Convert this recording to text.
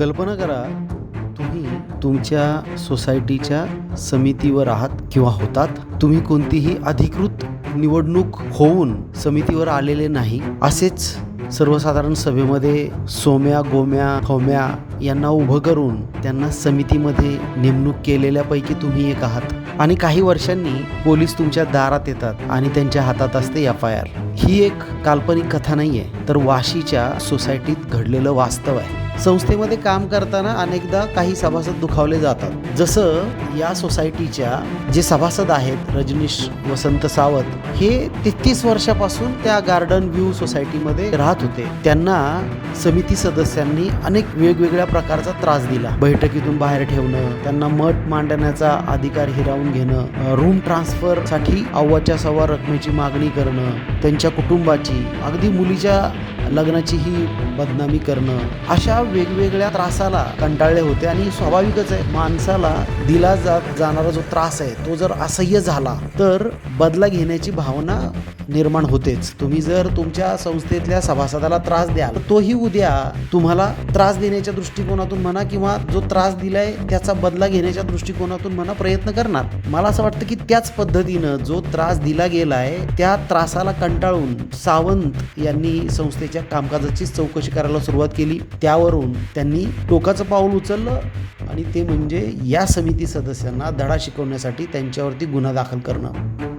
कल्पना करा तुम्ही तुमच्या सोसायटीच्या समितीवर आहात किंवा होतात तुम्ही कोणतीही अधिकृत निवडणूक होऊन समितीवर आलेले नाही असेच सर्वसाधारण सभेमध्ये सोम्या गोम्या थोम्या यांना उभं करून त्यांना समितीमध्ये नेमणूक केलेल्यापैकी तुम्ही एक आहात. आणि काही वर्षांनी पोलीस तुमच्या दारात येतात आणि त्यांच्या हातात असते एफ आय आर. ही एक काल्पनिक कथा नाही आहे तर वाशीच्या सोसायटीत घडलेलं वास्तव आहे. संस्थेमध्ये काम करताना अनेकदा काही सभासद दुखावले जातात. जसं या सोसायटीच्या जे सभासद आहेत रजनीश वसंत सावंत हे तेहतीस वर्षापासून त्या गार्डन व्ह्यू सोसायटीमध्ये राहत होते. त्यांना समिती सदस्यांनी अनेक वेगवेगळ्या प्रकारचा त्रास दिला. बैठकीतून बाहेर ठेवणं त्यांना मठ मांडण्याचा अधिकार हिरावून घेणं रूम ट्रान्सफरसाठी अव्वाच्या सव्वा रकमेची मागणी करणं त्यांच्या कुटुंबाची अगदी मुलीच्या लग्नाची ही बदनामी करणं अशा वेगवेगळ्या त्रासाला कंटाळले होते आणि स्वाभाविकच आहे माणसाला दिला जात जाणारा जो त्रास आहे तो जर असह्य झाला तर बदला घेण्याची भावना निर्माण होतेच. तुम्ही जर तुमच्या संस्थेतल्या सभासदाला त्रास द्याल तर तोही उद्या तुम्हाला त्रास देण्याच्या दृष्टिकोनातून म्हणा किंवा जो त्रास दिलाय त्याचा बदला घेण्याच्या दृष्टिकोनातून म्हणा प्रयत्न करणार. मला असं वाटतं की त्याच पद्धतीनं जो त्रास दिला गेलाय त्या त्रासाला कंटाळून सावंत यांनी संस्थेच्या कामकाजाची चौकशी करायला सुरुवात केली. त्यावरून त्यांनी टोकाचं पाऊल उचललं आणि ते म्हणजे या समिती सदस्यांना धडा शिकवण्यासाठी त्यांच्यावरती गुन्हा दाखल करणं.